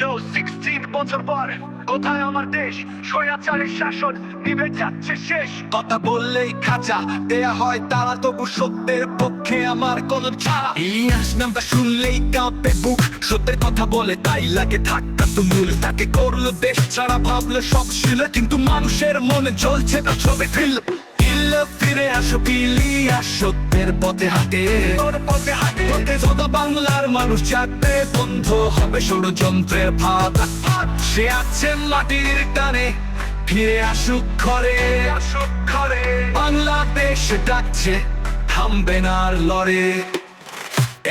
Yo, 16 বছর পর কোথায় আমার দেশ? স্বৈরাচারের শাসন নিভে যাচ্ছে শেষ। কথা বললেই খাঁচা দেয়া হয় তারা তবু সত্যের পক্ষে আমার কোন ছাড়া। ইলিয়াস নামটা শুনলেই কাঁপে বুক সত্যের কথা বলে তাই লাগে ধাক্কা তুমুল। তাকে করল দেশ ছাড়া ভাবলো সব ছিল কিন্তু মানুষের মনে জ্বলছে তার ছবি ফিল ফিরে আসো ইলিয়াস সত্যের পথে হাঁটে। তোর পথে হাঁটে। পথে যত বাংলার মানুষ চাকরে বন্ধ হবে ষড়যন্ত্রের ভাত সে আছে মাটির টানে, ফিরে আসুক ঘরে। আসুক ঘরে বাংলাদেশ ডাকছে, থামবে না আর লড়ে।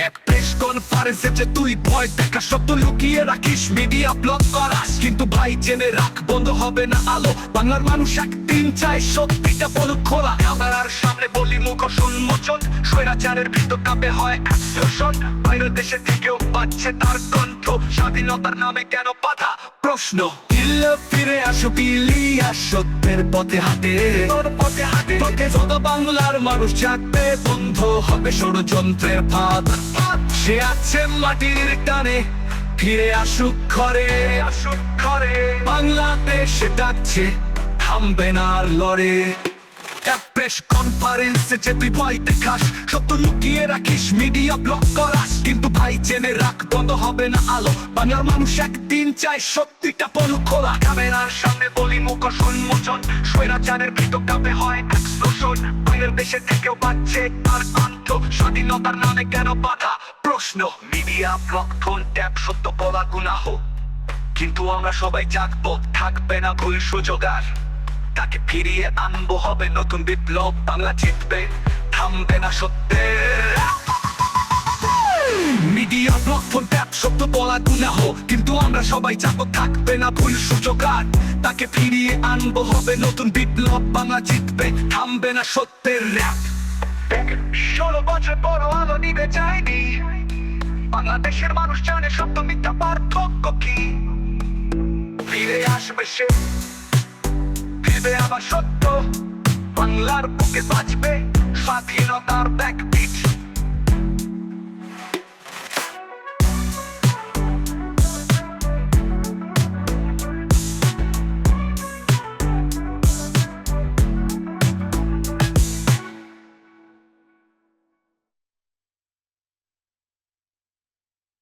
এক প্রেস কনফারেন্সে যে তুই ভয় দেখা শব্দ লুকিয়ে রাখিস মিডিয়া ব্লক করাস। কিন্তু ভাই, জেনে রাখ, বন্ধ হবে না আলো। বাংলার মানুষ একদিন চায় সত্যিটা বলুক খোলা। ক্যামেরার সামনে বলি মুখ উন্মোচন স্বৈরাচারের ভিতর কাপে হয় অ্যাকশন বাইরের দেশে থেকেও পাচ্ছে তার কণ্ঠ স্বাধীনতার নামে কেন বাধা? প্রশ্ন। ফিরে আসো, পিলিয়া সত্যের পথে হাতে পথে হাঁটে। তোকে যত বাংলার মানুষ জাগবে, বন্ধ হবে ষড়যন্ত্রের ফাঁদ। সে আছে মাটির টানে, ফিরে আসুক ঘরে। আসুক ঘরে। বাংলাদেশ ডাকছে, থামবে না লড়ে। প্রেস কনফারেন্সে যে তুই ভয় দেখাস, সত্য লুকিয়ে রাখিস মিডিয়া ব্লক করাস। কিন্তু ভাই, জেনে রাখ, বন্ধ হবে না আলো। বাংলার মানুষ একদিন চায় সত্যিটা বলুক খোলা। ক্যামেরার সামনে বলি মুখ উন্মোচন স্বৈরাচারের ভিতর কাঁপে হয় বাইরের দেশে থেকেও স্বাধীনতার নামে কেন বাধা? প্রশ্ন। মিডিয়া ব্লক ট্যাপ সত্য বলা গুনাহ। কিন্তু আমরা সবাই জাগবো। থাকবে না ভুল সুযোগ আর। তাকে ফিরিয়ে আনব হবে নতুন বিপ্লব, বাংলা জিতবে, থামবে না সত্যের মিডিয়া ব্লক ফোন ট্যাপ শব্দ বলা গুনাহ কিন্তু আমরা সবাই যাব থাকবে না ভুল সুযোগ আর। তাকে ফিরিয়ে আনব হবে নতুন বিপ্লব, বাংলা জিতবে, থামবে না সত্যের র্যাপ ষোলো বছর বড় আলো নিবে যায়নি বাংলাদেশের মানুষ জানে সত্য, মিথ্যা, পার্থক্য কি? ফিরে আসবে সে ফিরবে আবার সত্য। বাংলার বুকে বাঁচবে স্বাধীনতার পিঠ